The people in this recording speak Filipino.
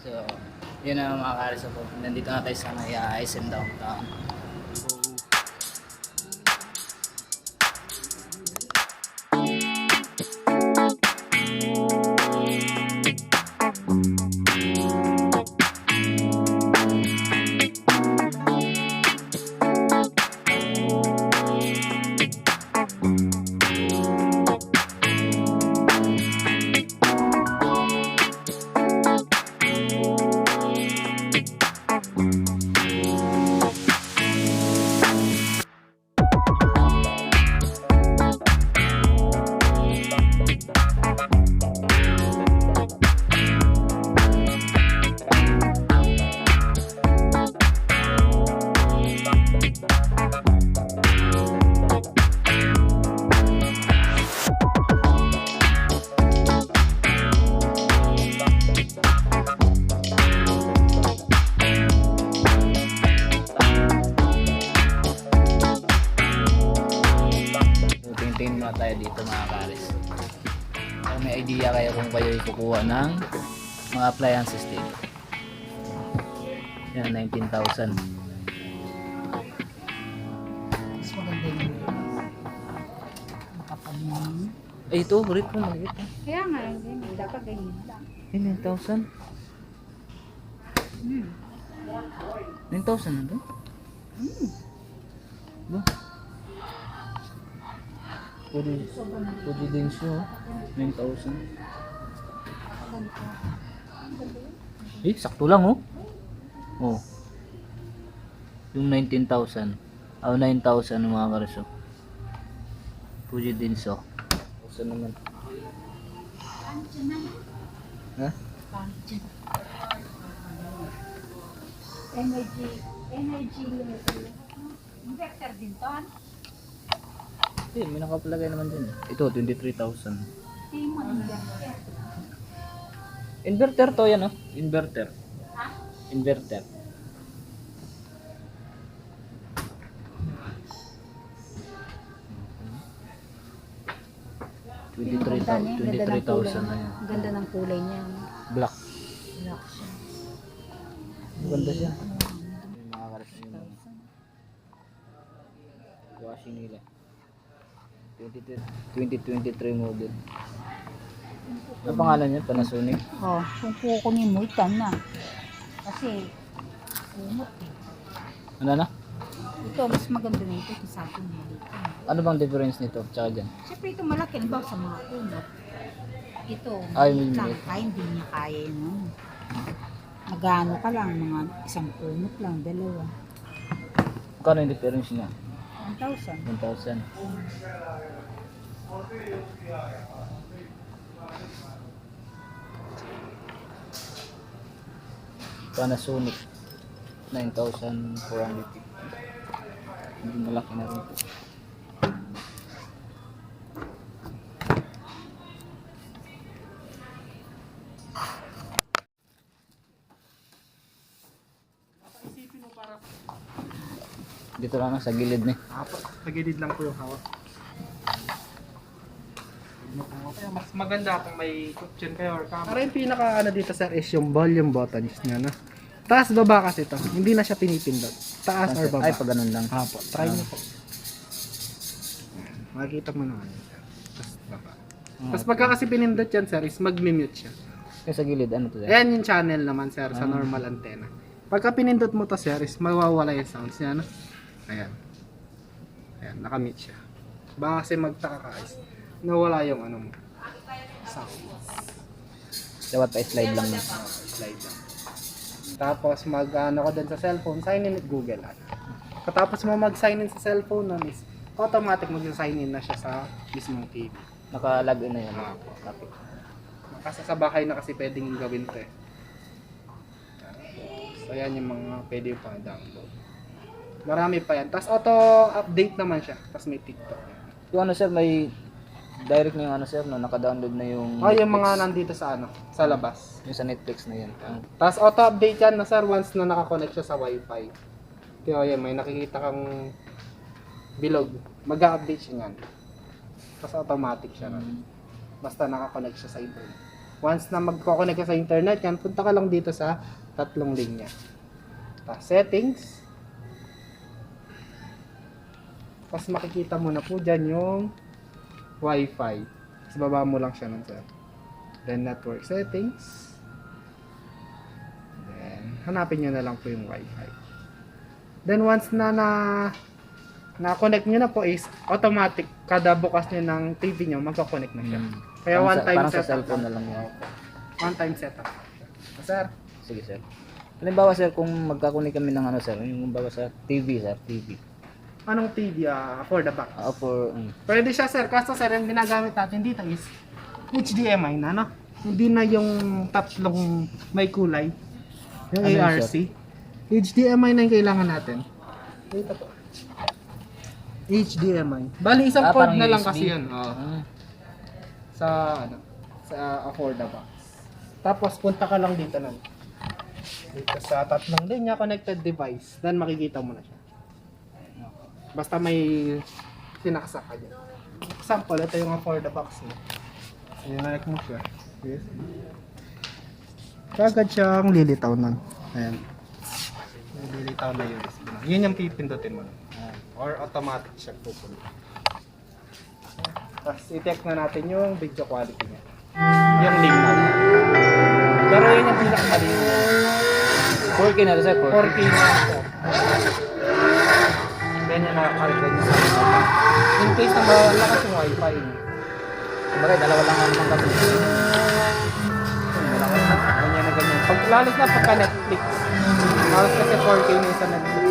So, yun na mga karis po. Nandito na tayo sa may uh, SM downtown. Muna tayo dito mga karis. Kung may idea kayo kung kayo kukuha ng mga appliances dito. Yan, 19,000. Mas maganda yun. Naman. Ay, ito, rip mo, maliit. Kaya nga, hindi. Dapat ganyan lang. Eh, 9,000. Hmm. 9,000 na ba? Hmm. Ba? Pwede, pwede din siya. oh. 9,000. Ganito. Eh, sakto lang oh. Oh. Yung 19,000. Oh, 9,000 ng mga kareso. Pwede din so. Gusto naman. Ha? Energy. Energy. Inverter din to. Eh, may nakapalagay naman eh. Ito, 23,000. Hindi mo inverter. To yan oh. Inverter. Ha? Inverter. Twenty-three Ganda thousand. ganda Twenty-three na yan. Ganda ng kulay niya. Black. Black siya. Maganda siya. Mga karas yung washing nila. 20, 2023 model. Ano pangalan niya? Panasonic? Oh, kung kukunin mo, itan na. Kasi, umot eh. Ano na? Ito, mas maganda na ito sa akin. Ano bang difference nito? Tsaka dyan. Siyempre ito malaki, ba sa mga kumot. Ito, Ay, maliit maliit. lang, kaya hindi niya kaya yun. ano. Magano ka lang, mga isang kumot lang, dalawa. Kano yung difference niya? 1,000. 1,000. Panasonic 9,450 Hindi malaki na rin ito. Dito lang na sa gilid ni. Apo, tagilid lang po yung hawak. Kaya mas maganda kung may option kayo or camera. Para yung pinaka ano dito sir is yung volume buttons niya na. Taas baba kasi to. Hindi na siya pinipindot. Taas or baba. Ay, pag ganun lang. Apo, try niyo po. Makikita mo sir. Taas baba. Tapos pagka kasi pinindot yan sir is mag-mute siya. Yung sa gilid, ano to? eh? Ayan yung channel naman sir sa Ah. normal antenna. Pagka pinindot mo to sir is mawawala yung sounds niya. No? Ayan. Ayan, nakamute siya. Baka kasi magtaka ka is nawala yung ano mo. Sound. Dapat pa-slide lang yun. Slide lang. Tapos mag ano ka din sa cellphone, sign in with Google Ad. Katapos mo mag-sign in sa cellphone nun is automatic mag-sign in na siya sa mismong TV. Naka-log in na yan. Copy. Kasi sa bahay na kasi pwedeng gawin to eh. So yan yung mga pwede pa download. Marami pa yan. Tapos auto-update naman siya. Tapos may TikTok. Yung ano sir, may direct na yung ano sir, no? naka-download na yung Oh, yung Netflix. mga nandito sa ano, sa labas. Yung sa Netflix na yan. Ang- Tapos auto-update yan na sir once na nakakonect siya sa wifi. Kaya yan, may nakikita kang bilog. Mag-update siya yan. Tapos automatic siya. ron. Basta nakakonect siya sa internet. Once na magkoconnect ka sa internet, yan, punta ka lang dito sa tatlong linya. Tapos settings. Tapos makikita mo na po dyan yung Wi-Fi. Tapos baba mo lang siya nun, sir. Then network settings. Then hanapin nyo na lang po yung Wi-Fi. Then once na na na-connect nyo na po is automatic kada bukas nyo ng TV nyo magko-connect na siya. Mm. Kaya Parang one sa- time sa setup cellphone na lang yun. One time setup. Sir, Sige, sir. Halimbawa, sir, kung magkakunik kami ng ano, sir, yung kumbaga sa TV, sir, TV. Anong TV ah, for the box? Ah, for, mm, Pwede siya sir, kaso sir, yung ginagamit natin dito is HDMI na, no? Hindi na yung tatlong may kulay. Yung Ano yun, ARC. HDMI na yung kailangan natin. Dito po. HDMI. Bali, isang Ah, port parang na lang USB. kasi yun. Oo. ah, sa, ano, sa affordable. Tapos, punta ka lang dito nun. Dito sa tatlong linya, connected device. Then, makikita mo na siya. Basta may sinaksak ka dyan. Example, ito yung afford the box mo. Sinalike mo siya. Yes. Kagad siyang lilitaw nun. Ayan. Lilitaw na yun. Yun yung pipindutin mo. Or automatic siya pupunta. Tapos i-check na natin yung video quality niya. Yung na. Pero yun yung pinakamaliit. 4K na rin, sir, 4K. 4K na siya. Ganyan nakakarga niya sa mga. In case na malakas yung wifi. Kumbaga, dalawa lang naman kami. Na. Ganyan na ganyan. Pag, lalos na pagka Netflix. Halos kasi 4K na isa Netflix.